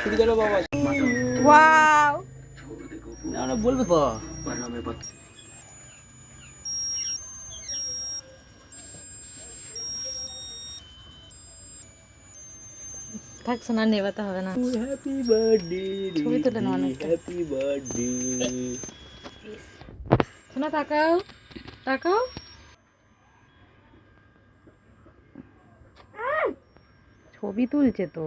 শুরু করো বাবা ওয়াও। না না বলবে তো। থাক শোনা নেবাতে হবে না। হ্যাপি বার্থডে ছবি তুলে নাও হ্যাপি বার্থডে শোনা তাকাও তাকাও। ছবি তুলছে তো।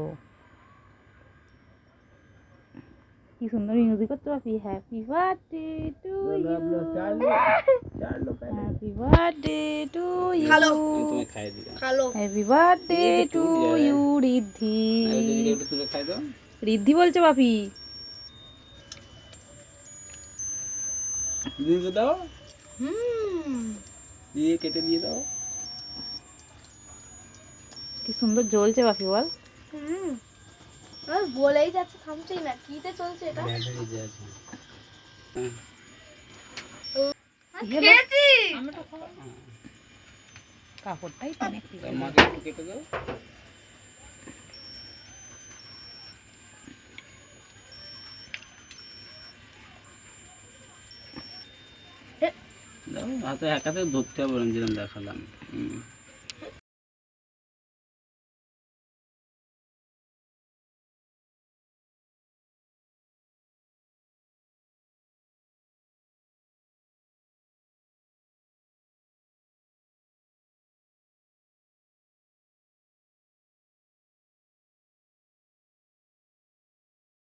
কি সুন্দর মিউজিক করতে পারবি? Happy birthday to you happy birthday to you তুমি খাই দিও happy birthday to you Riddhi Riddhi বলছে বাপি। দিদিকে দাও। হুম। দিয়ে কেটে দিয়ে দাও। কি সুন্দর জ্বলছে বাপি বল। হুম। বলেই যাচ্ছে থামছেই না কিতে চলছে এটা? হ্যাঁ। খেয়েছি। কাপড়টাই একটু কেটে দাও। দাও হাতে একাতে ধরতে হবে যেরকম দেখালাম। হুম।